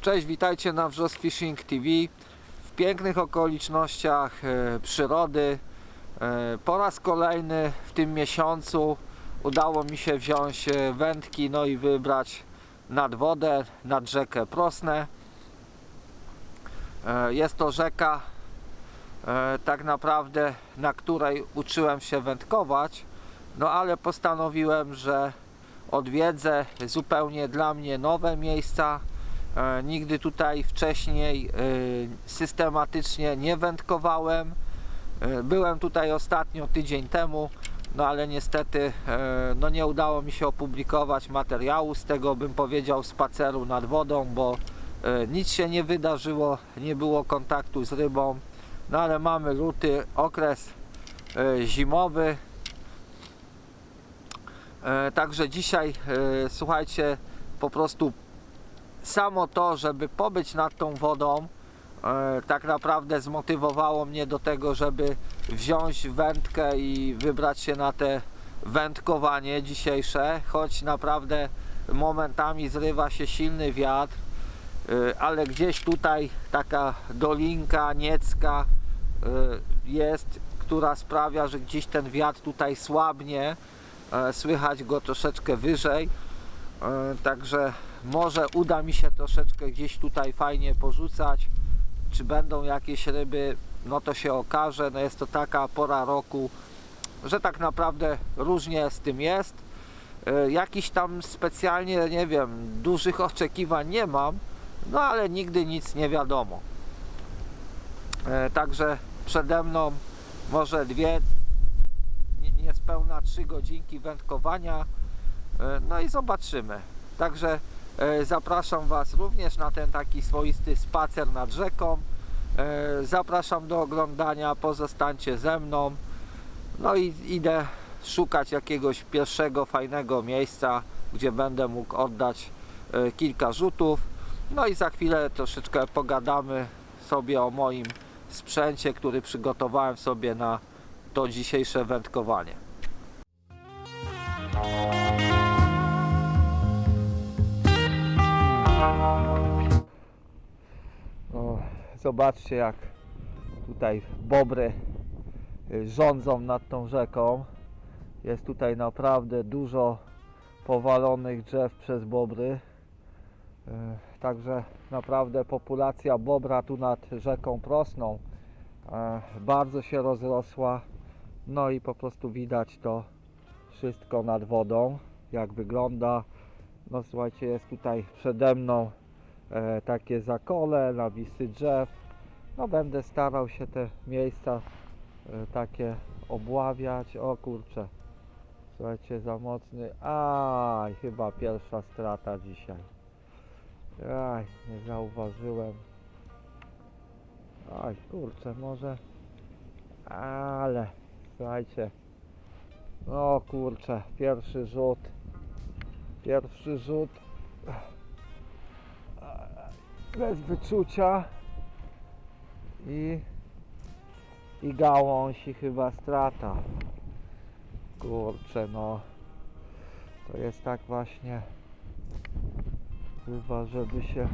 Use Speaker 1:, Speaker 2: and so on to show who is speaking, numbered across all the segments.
Speaker 1: Cześć, witajcie na Wrzos Fishing TV. W pięknych okolicznościach e, przyrody. E, po raz kolejny w tym miesiącu udało mi się wziąć e, wędki, no i wybrać nad wodę, nad rzekę Prosnę. Jest to rzeka tak naprawdę, na której uczyłem się wędkować, no ale postanowiłem, że odwiedzę zupełnie dla mnie nowe miejsca. E, Nigdy tutaj wcześniej e, systematycznie nie wędkowałem. E, Byłem tutaj ostatnio tydzień temu, no ale niestety no nie udało mi się opublikować materiału z tego, bym powiedział, spaceru nad wodą, bo nic się nie wydarzyło, nie było kontaktu z rybą. No ale mamy luty, okres zimowy. Także dzisiaj, słuchajcie, po prostu samo to, żeby pobyć nad tą wodą, e, tak naprawdę zmotywowało mnie do tego, żeby wziąć wędkę i wybrać się na te wędkowanie dzisiejsze, choć naprawdę momentami zrywa się silny wiatr, e, ale gdzieś tutaj taka dolinka niecka e, jest, która sprawia, że gdzieś ten wiatr tutaj słabnie, słychać go troszeczkę wyżej. Także może uda mi się troszeczkę gdzieś tutaj fajnie porzucać. Czy będą jakieś ryby, no to się okaże. No jest to taka pora roku, że tak naprawdę różnie z tym jest. E, Jakiś tam specjalnie, nie wiem, dużych oczekiwań nie mam, no ale nigdy nic nie wiadomo. E, Także przede mną może dwie, nie- niespełna trzy godzinki wędkowania. E, No i zobaczymy. Także zapraszam Was również na ten taki swoisty spacer nad rzeką. E, Zapraszam do oglądania, pozostańcie ze mną. No i idę szukać jakiegoś pierwszego fajnego miejsca, gdzie będę mógł oddać e, kilka rzutów. No i za chwilę troszeczkę pogadamy sobie o moim sprzęcie, który przygotowałem sobie na to dzisiejsze wędkowanie. Zobaczcie jak tutaj bobry y, rządzą nad tą rzeką. Jest tutaj naprawdę dużo powalonych drzew przez bobry. Y, Także naprawdę populacja bobra tu nad rzeką Prosną e, bardzo się rozrosła. No i po prostu widać to wszystko nad wodą, jak wygląda. No słuchajcie, jest tutaj przede mną e, takie zakole, nawisy drzew. No będę starał się te miejsca e, takie obławiać. O kurczę, słuchajcie, za mocny. Aj, chyba pierwsza strata dzisiaj. Aj, nie zauważyłem. Aj, kurczę, może. Ale, słuchajcie. No kurczę, pierwszy rzut. Pierwszy rzut. Bez wyczucia. I i gałąź i chyba strata. Kurczę no. To jest tak właśnie chyba żeby się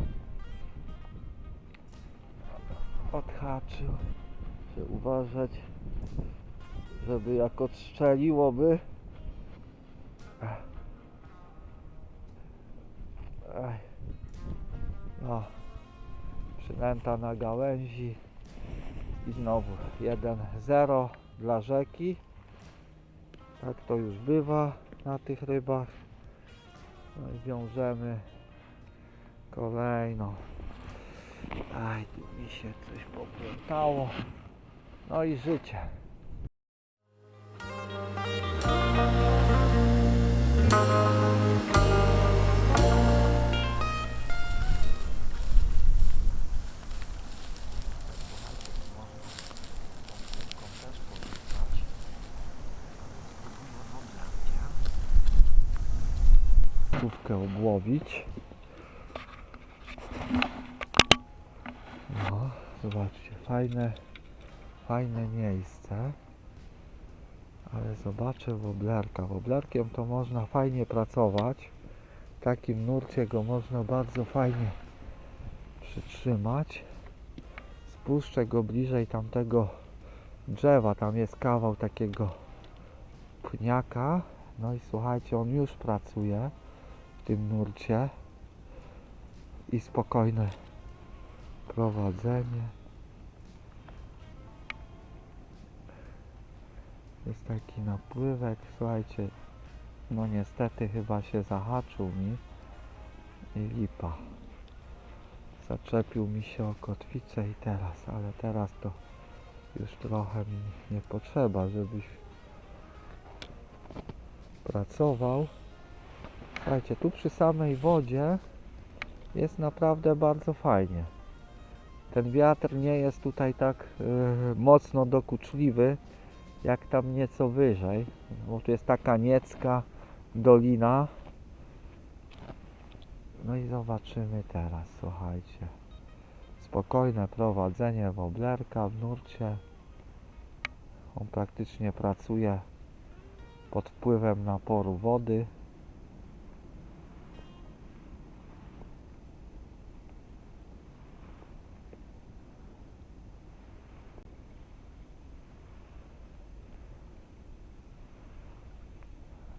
Speaker 1: odhaczył że uważać żeby jak odstrzeliłoby Ej. No, przynęta na gałęzi i znowu 1-0 dla rzeki. Tak to już bywa na tych rybach. No i wiążemy kolejną. Aj, tu mi się coś poplątało. No i życie. Główkę No, zobaczcie, fajne, fajne miejsce. Ale zobaczę woblerka. Woblerkiem to można fajnie pracować. W takim nurcie go można bardzo fajnie przytrzymać. Spuszczę go bliżej tamtego drzewa. Tam jest kawał takiego pniaka. No i słuchajcie, on już pracuje tym nurcie. I spokojne prowadzenie. Jest taki napływek, słuchajcie, no niestety chyba się zahaczył mi i lipa. Zaczepił mi się o kotwicę i teraz, ale teraz to już trochę mi nie potrzeba, żebyś pracował. Słuchajcie, tu przy samej wodzie jest naprawdę bardzo fajnie. Ten wiatr nie jest tutaj tak yy, mocno dokuczliwy, jak tam nieco wyżej, bo tu jest taka niecka dolina. No i zobaczymy teraz, słuchajcie. Spokojne prowadzenie woblerka w nurcie. On praktycznie pracuje pod wpływem naporu wody.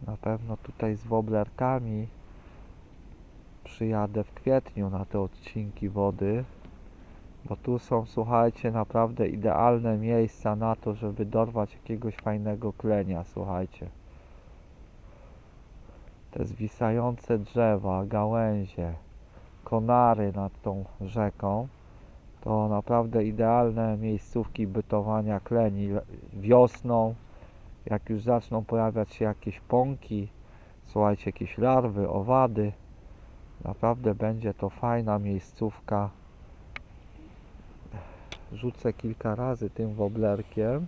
Speaker 1: Na pewno tutaj z woblerkami przyjadę w kwietniu na te odcinki wody, bo tu są, słuchajcie, naprawdę idealne miejsca na to, żeby dorwać jakiegoś fajnego klenia, słuchajcie. Te zwisające drzewa, gałęzie, konary nad tą rzeką, to naprawdę idealne miejscówki bytowania kleni le- wiosną, jak już zaczną pojawiać się jakieś pąki, słuchajcie, jakieś larwy, owady, naprawdę będzie to fajna miejscówka. Rzucę kilka razy tym woblerkiem.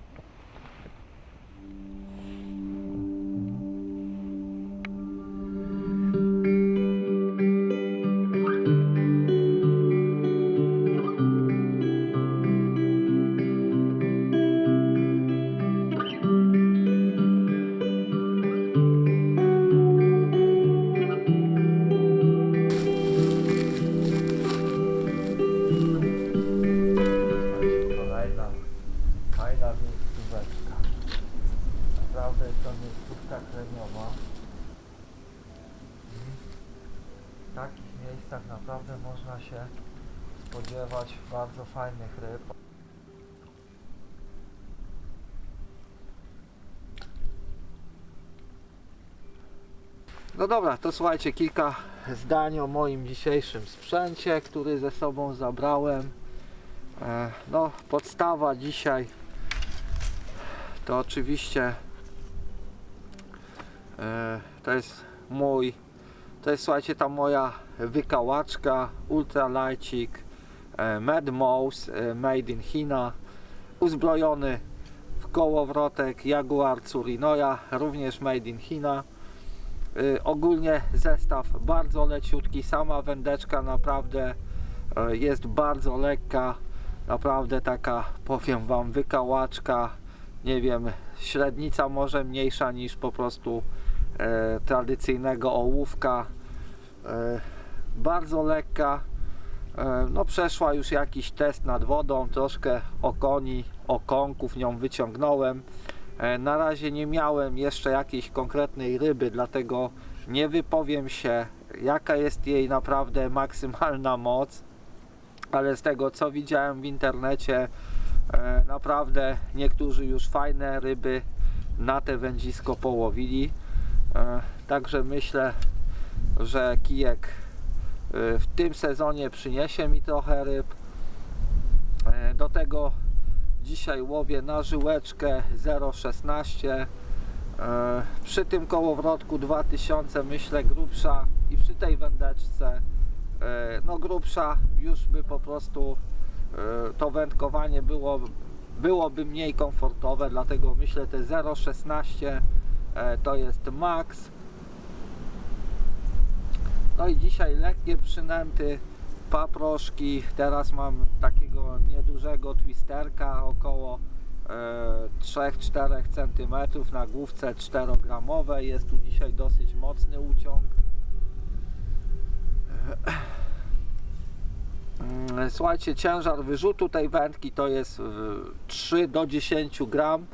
Speaker 1: Takich miejscach naprawdę można się spodziewać bardzo fajnych ryb. No dobra, to słuchajcie, kilka zdań o moim dzisiejszym sprzęcie, który ze sobą zabrałem. E, No, podstawa dzisiaj to oczywiście e, to jest mój, to jest słuchajcie ta moja wykałaczka ultralajcik e, Mad Mouse e, made in China uzbrojony w kołowrotek Jaguar Tsurinoya również made in China. E, ogólnie zestaw bardzo leciutki sama wędeczka naprawdę jest bardzo lekka naprawdę taka, powiem Wam, wykałaczka, nie wiem, średnica może mniejsza niż po prostu e, tradycyjnego ołówka. E, bardzo lekka, e, no przeszła już jakiś test nad wodą, troszkę okoni, okonków nią wyciągnąłem. E, na razie nie miałem jeszcze jakiejś konkretnej ryby, dlatego nie wypowiem się, jaka jest jej naprawdę maksymalna moc ale z tego co widziałem w internecie e, naprawdę niektórzy już fajne ryby na te wędzisko połowili także myślę że kijek e, w tym sezonie przyniesie mi trochę ryb. E, do tego dzisiaj łowię na żyłeczkę 0,16 e, przy tym kołowrotku 2000 myślę grubsza i przy tej wędeczce e, no grubsza już by po prostu e, to wędkowanie było, byłoby mniej komfortowe, dlatego myślę te 0,16 e, to jest max. No i dzisiaj lekkie przynęty, paproszki, teraz mam takiego niedużego twisterka około 3-4 cm na główce 4-gramowej. Jest tu dzisiaj dosyć mocny uciąg. Słuchajcie, ciężar wyrzutu tej wędki to jest y, 3 do 10 gram.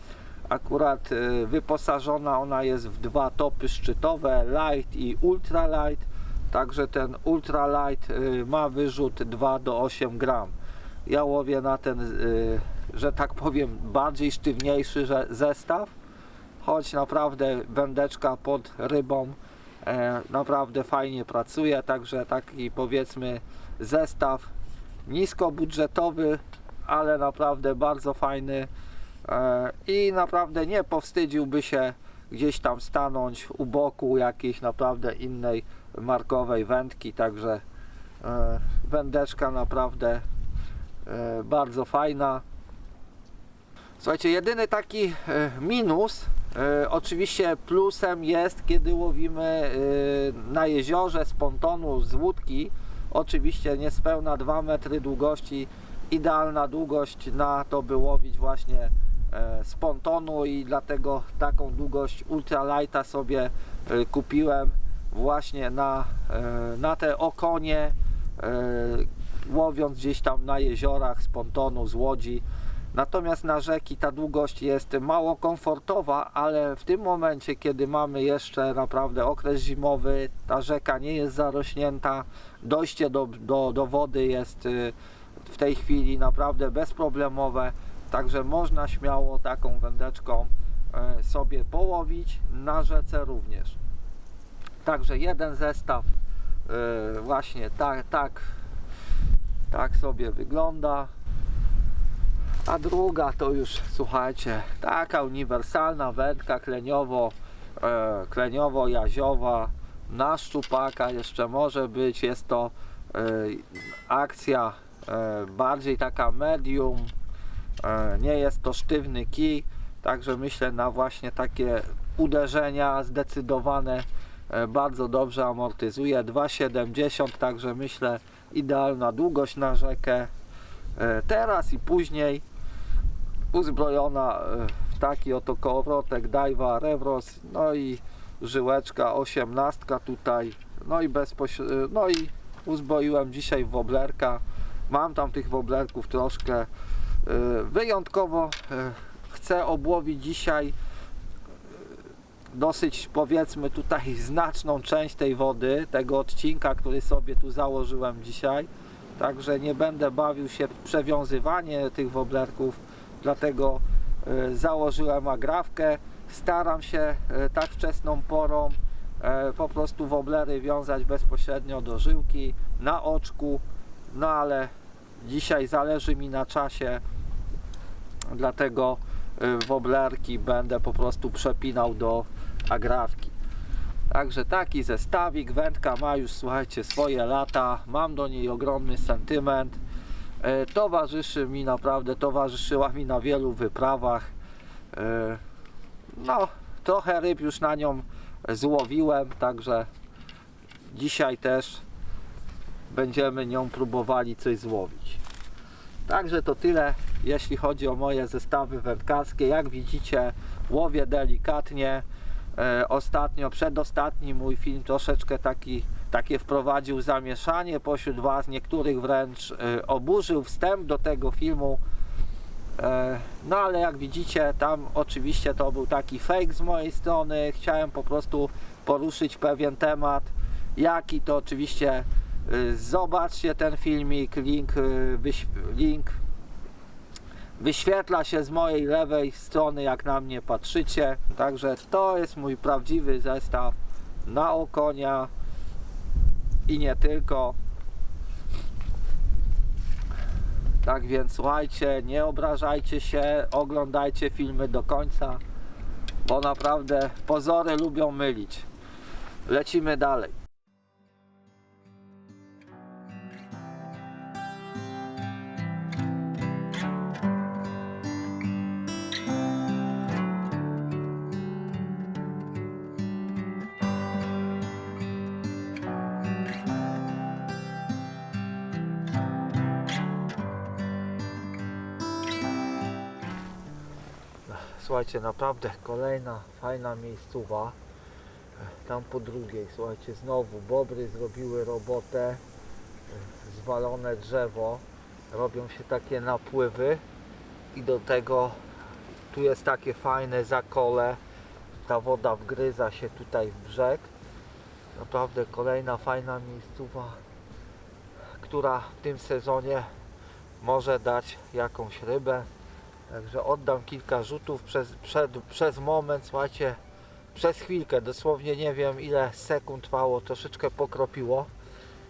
Speaker 1: Akurat y, wyposażona ona jest w dwa topy szczytowe, light i ultra light. Także ten ultra light y, ma wyrzut 2 do 8 gram. Ja łowię na ten, y, że tak powiem, bardziej sztywniejszy zestaw, choć naprawdę wędeczka pod rybą e, naprawdę fajnie pracuje. Także taki powiedzmy zestaw niskobudżetowy, ale naprawdę bardzo fajny i naprawdę nie powstydziłby się gdzieś tam stanąć u boku jakiejś naprawdę innej markowej wędki, także e, wędeczka naprawdę e, bardzo fajna. Słuchajcie, jedyny taki e, minus, e, oczywiście plusem jest, kiedy łowimy e, na jeziorze z pontonu, z łódki, oczywiście niespełna 2 metry długości, idealna długość na to, by łowić właśnie e, z pontonu i dlatego taką długość ultralighta sobie e, kupiłem właśnie na, e, na te okonie, e, łowiąc gdzieś tam na jeziorach z pontonu, z łodzi. Natomiast na rzeki ta długość jest mało komfortowa, ale w tym momencie, kiedy mamy jeszcze naprawdę okres zimowy, ta rzeka nie jest zarośnięta, dojście do, do, do wody jest y, w tej chwili naprawdę bezproblemowe, także można śmiało taką wędeczką e, sobie połowić, na rzece również. Także jeden zestaw e, właśnie tak, tak, tak sobie wygląda. A druga to już słuchajcie, taka uniwersalna wędka kleniowo, e, kleniowo-jaziowa na szczupaka jeszcze może być. Jest to akcja bardziej taka medium, nie jest to sztywny kij, także myślę na właśnie takie uderzenia zdecydowane e, bardzo dobrze amortyzuje. 2,70 także myślę idealna długość na rzekę. E, teraz i później uzbrojona e, w taki oto kołowrotek Daiwa Revros no i żyłeczka 18 tutaj. No i bezpośrednio no i uzbroiłem dzisiaj woblerka. Mam tam tych woblerków troszkę E, wyjątkowo e, chcę obłowić dzisiaj e, dosyć powiedzmy tutaj znaczną część tej wody tego odcinka, który sobie tu założyłem dzisiaj Także nie będę bawił się w przewiązywanie tych woblerków, dlatego e, założyłem agrawkę. Staram się e, tak wczesną porą e, po prostu woblery wiązać bezpośrednio do żyłki, na oczku, no ale dzisiaj zależy mi na czasie, dlatego e, woblerki będę po prostu przepinał do agrawki. Także taki zestawik, wędka ma już słuchajcie swoje lata, mam do niej ogromny sentyment. E, towarzyszy mi naprawdę, towarzyszyła mi na wielu wyprawach. E, no, trochę ryb już na nią złowiłem, także dzisiaj też będziemy nią próbowali coś złowić. Także to tyle, jeśli chodzi o moje zestawy wędkarskie. Jak widzicie, łowię delikatnie. E, ostatnio, przedostatni mój film troszeczkę taki, takie wprowadził zamieszanie pośród Was, niektórych wręcz e, oburzył wstęp do tego filmu. E, no ale jak widzicie, tam oczywiście to był taki fake z mojej strony. Chciałem po prostu poruszyć pewien temat. Jaki to oczywiście zobaczcie ten filmik, link, y, link. Wyświetla się z mojej lewej strony jak na mnie patrzycie. Także to jest mój prawdziwy zestaw na okonia. I nie tylko. Tak więc słuchajcie nie obrażajcie się oglądajcie filmy do końca bo naprawdę pozory lubią mylić. Lecimy dalej słuchajcie, naprawdę kolejna fajna miejscowa. Tam po drugiej, słuchajcie, znowu bobry zrobiły robotę. Zwalone drzewo. Robią się takie napływy. I do tego tu jest takie fajne zakole. Ta woda wgryza się tutaj w brzeg. Naprawdę kolejna fajna miejscowa, która w tym sezonie może dać jakąś rybę. Także oddam kilka rzutów przez, przed, przez moment, słuchajcie, przez chwilkę, dosłownie nie wiem ile sekund trwało, troszeczkę pokropiło.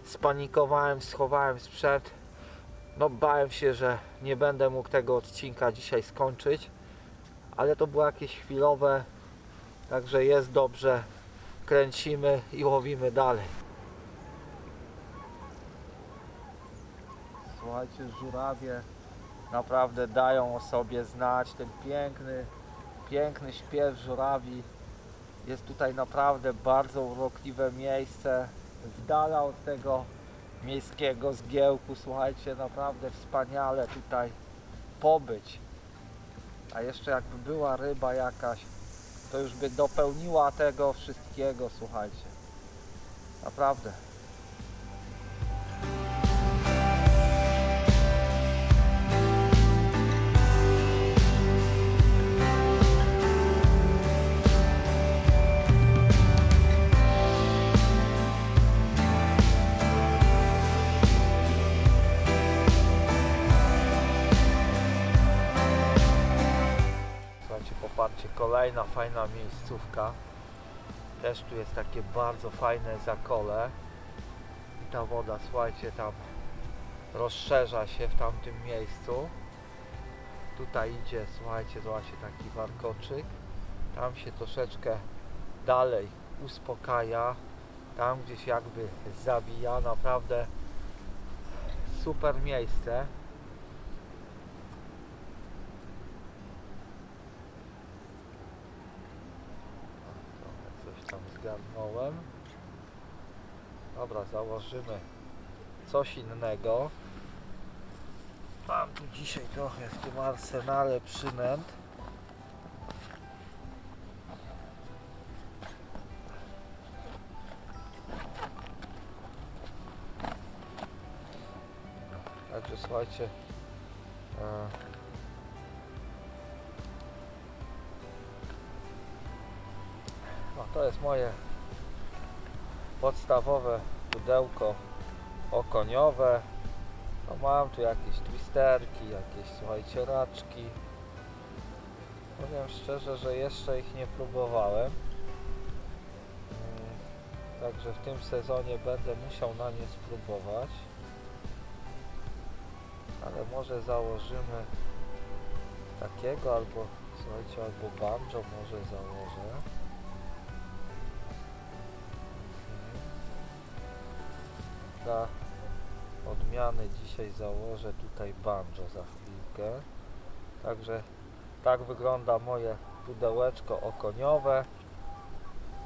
Speaker 1: Spanikowałem, schowałem sprzęt. No bałem się, że nie będę mógł tego odcinka dzisiaj skończyć, ale to było jakieś chwilowe, także jest dobrze. Kręcimy i łowimy dalej. Słuchajcie, żurawie naprawdę dają o sobie znać. Ten piękny, piękny śpiew żurawi. Jest tutaj naprawdę bardzo urokliwe miejsce. Z dala od tego miejskiego zgiełku. Słuchajcie, naprawdę wspaniale tutaj pobyć. A jeszcze jakby była ryba jakaś, to już by dopełniła tego wszystkiego, słuchajcie. Naprawdę. Kolejna fajna miejscówka. Też tu jest takie bardzo fajne zakole. I ta woda, słuchajcie, tam rozszerza się w tamtym miejscu. Tutaj idzie, słuchajcie, zobaczcie, taki warkoczyk. Tam się troszeczkę dalej uspokaja. Tam gdzieś jakby zabija. Naprawdę super miejsce. Trochę coś tam zgarnąłem. Dobra, założymy coś innego. Mam tu dzisiaj trochę w tym arsenale przynęt. Także słuchajcie. To jest moje podstawowe pudełko okoniowe. No mam tu jakieś twisterki, jakieś słuchajcie raczki. Powiem szczerze, że jeszcze ich nie próbowałem. Mm, Także w tym sezonie będę musiał na nie spróbować. Ale może założymy takiego albo słuchajcie, albo banjo może założę. Dla odmiany dzisiaj założę tutaj banjo za chwilkę. Także tak wygląda moje pudełeczko okoniowe.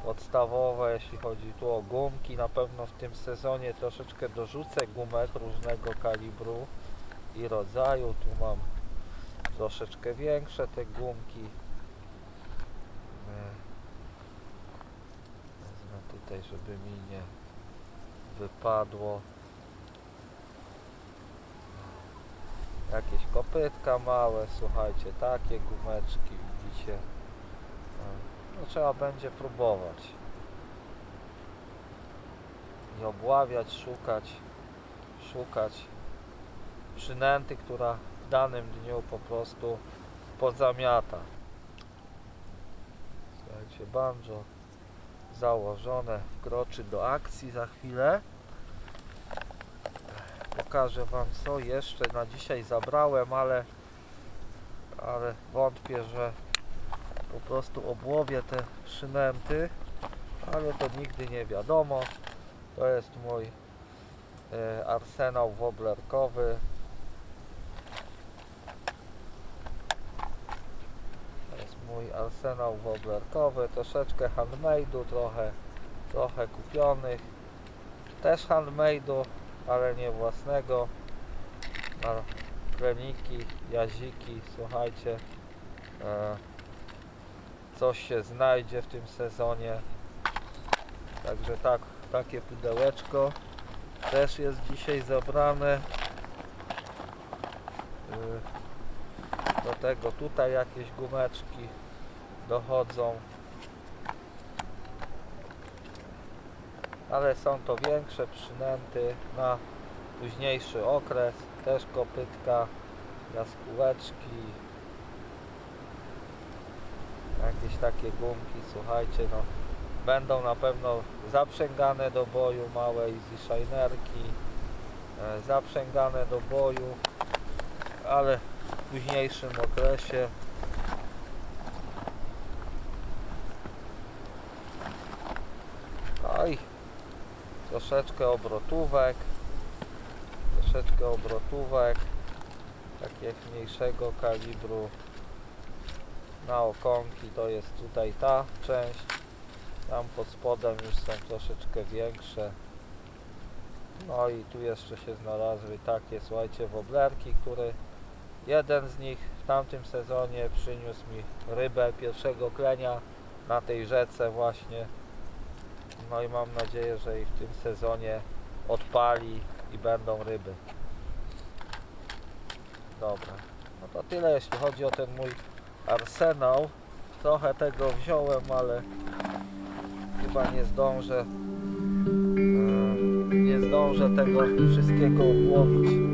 Speaker 1: Podstawowe, jeśli chodzi tu o gumki. Na pewno w tym sezonie troszeczkę dorzucę gumek różnego kalibru i rodzaju. Tu mam troszeczkę większe te gumki. E, Wezmę tutaj, żeby mi nie wypadło. Jakieś kopytka małe, słuchajcie, takie gumeczki, widzicie. No, trzeba będzie próbować. I obławiać, szukać, szukać przynęty, która w danym dniu po prostu pozamiata. Słuchajcie, banjo założone, wkroczy do akcji za chwilę. Pokażę Wam co jeszcze na dzisiaj zabrałem, ale, ale wątpię, że po prostu obłowię te przynęty, ale to nigdy nie wiadomo. To jest mój e, arsenał woblerkowy. To jest mój arsenał woblerkowy, troszeczkę handmade'u, trochę, trochę kupionych. Też handmade'u, ale nie własnego. Na kreniki, jaziki, słuchajcie. E, coś się znajdzie w tym sezonie. Także tak, takie pudełeczko też jest dzisiaj zabrane. Y, Do tego tutaj jakieś gumeczki dochodzą. Ale są to większe przynęty na późniejszy okres. Też kopytka, jaskółeczki, jakieś takie gumki, słuchajcie, no będą na pewno zaprzęgane do boju małe easy shinerki, e, zaprzęgane do boju, ale w późniejszym okresie. Troszeczkę obrotówek, troszeczkę obrotówek, takich mniejszego kalibru na okonki to jest tutaj ta część. Tam pod spodem już są troszeczkę większe. No i tu jeszcze się znalazły takie słuchajcie woblerki które jeden z nich w tamtym sezonie przyniósł mi rybę pierwszego klenia na tej rzece właśnie no i mam nadzieję, że i w tym sezonie odpali i będą ryby dobra no to tyle jeśli chodzi o ten mój arsenał. Trochę tego wziąłem, ale chyba nie zdążę. e, Nie zdążę tego wszystkiego łowić.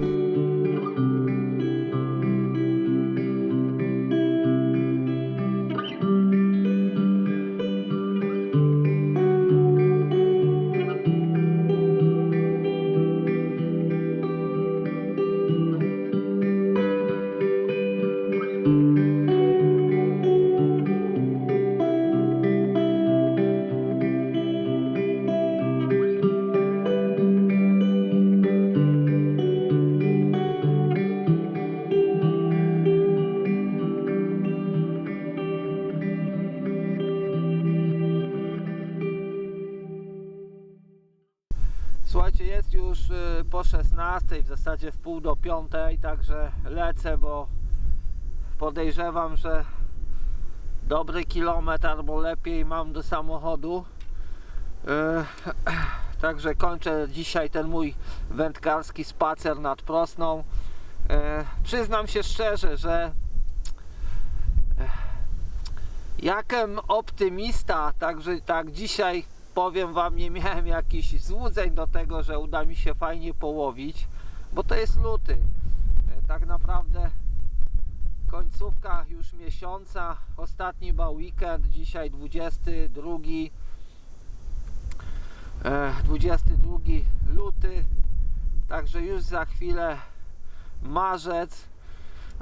Speaker 1: Słuchajcie, jest już y, po 16, w zasadzie w pół do 5, także lecę, bo podejrzewam, że dobry kilometr albo lepiej mam do samochodu. Y, Także kończę dzisiaj ten mój wędkarski spacer nad Prosną. E, Przyznam się szczerze, że jakem optymista, także tak dzisiaj powiem Wam, nie miałem jakichś złudzeń do tego, że uda mi się fajnie połowić, bo to jest luty. E, Tak naprawdę końcówka już miesiąca, ostatni był weekend, dzisiaj 22 e, 22 luty, także już za chwilę marzec.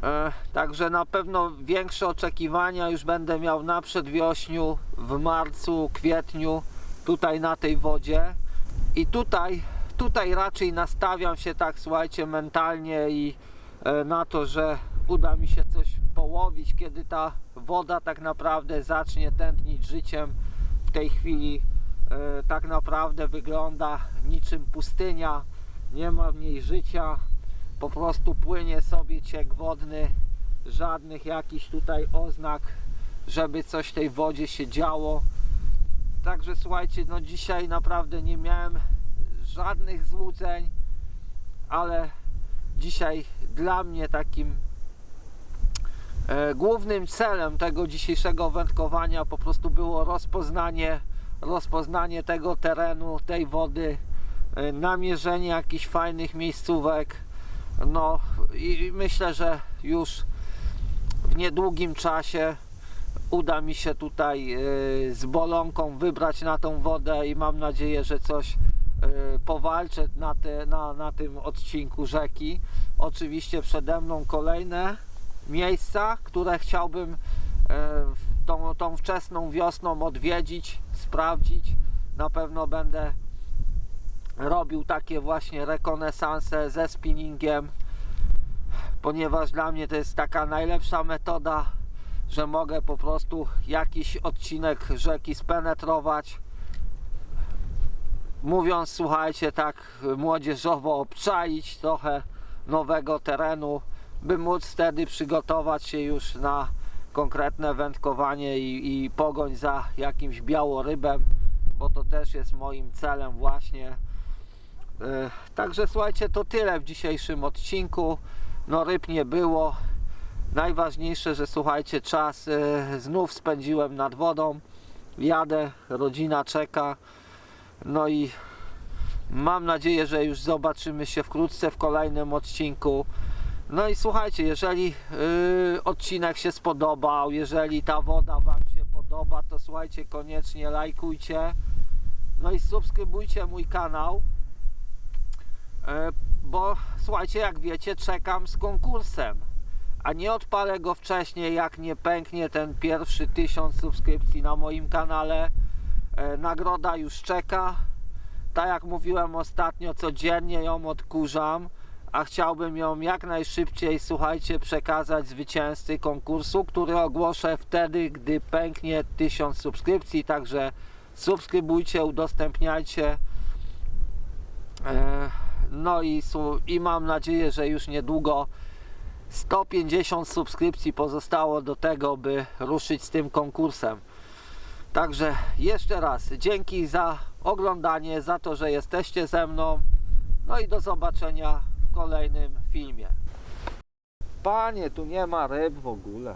Speaker 1: E, Także na pewno większe oczekiwania już będę miał na przedwiośniu, w marcu, kwietniu, tutaj na tej wodzie. I tutaj, tutaj raczej nastawiam się tak, słuchajcie, mentalnie i e, na to, że uda mi się coś połowić, kiedy ta woda tak naprawdę zacznie tętnić życiem. W tej chwili e, tak naprawdę wygląda niczym pustynia, nie ma w niej życia po prostu płynie sobie ciek wodny, żadnych jakichś tutaj oznak, żeby coś w tej wodzie się działo. Także słuchajcie, no dzisiaj naprawdę nie miałem żadnych złudzeń, ale dzisiaj dla mnie takim e, głównym celem tego dzisiejszego wędkowania po prostu było rozpoznanie, rozpoznanie tego terenu, tej wody, e, namierzenie jakichś fajnych miejscówek. No i myślę, że już w niedługim czasie uda mi się tutaj yy, z bolonką wybrać na tą wodę i mam nadzieję, że coś yy, powalczę na, te, na, na tym odcinku rzeki. Oczywiście przede mną kolejne miejsca, które chciałbym w tą, tą wczesną wiosną odwiedzić, sprawdzić. Na pewno będę robił takie właśnie rekonesanse ze spinningiem, ponieważ dla mnie to jest taka najlepsza metoda, że mogę po prostu jakiś odcinek rzeki spenetrować. Mówiąc, słuchajcie, tak młodzieżowo obczaić trochę nowego terenu, by móc wtedy przygotować się już na konkretne wędkowanie i, i pogoń za jakimś białorybem, bo to też jest moim celem właśnie. E, Także słuchajcie, to tyle w dzisiejszym odcinku. No ryb nie było. Najważniejsze, że słuchajcie, czas e, znów spędziłem nad wodą. Jadę, rodzina czeka. No i mam nadzieję, że już zobaczymy się wkrótce w kolejnym odcinku. No i słuchajcie, jeżeli yy, odcinek się spodobał, jeżeli ta woda Wam się podoba, to słuchajcie, koniecznie lajkujcie. No i subskrybujcie mój kanał. E, Bo słuchajcie, jak wiecie, czekam z konkursem. A nie odpalę go wcześniej, jak nie pęknie ten pierwszy tysiąc subskrypcji na moim kanale. E, Nagroda już czeka. Tak jak mówiłem ostatnio, codziennie ją odkurzam, a chciałbym ją jak najszybciej, słuchajcie, przekazać zwycięzcy konkursu, który ogłoszę wtedy, gdy pęknie tysiąc subskrypcji. Także subskrybujcie, udostępniajcie. E, No i, i mam nadzieję, że już niedługo 150 subskrypcji pozostało do tego, by ruszyć z tym konkursem. Także jeszcze raz dzięki za oglądanie, za to, że jesteście ze mną. No i do zobaczenia w kolejnym filmie. Panie, tu nie ma ryb w ogóle.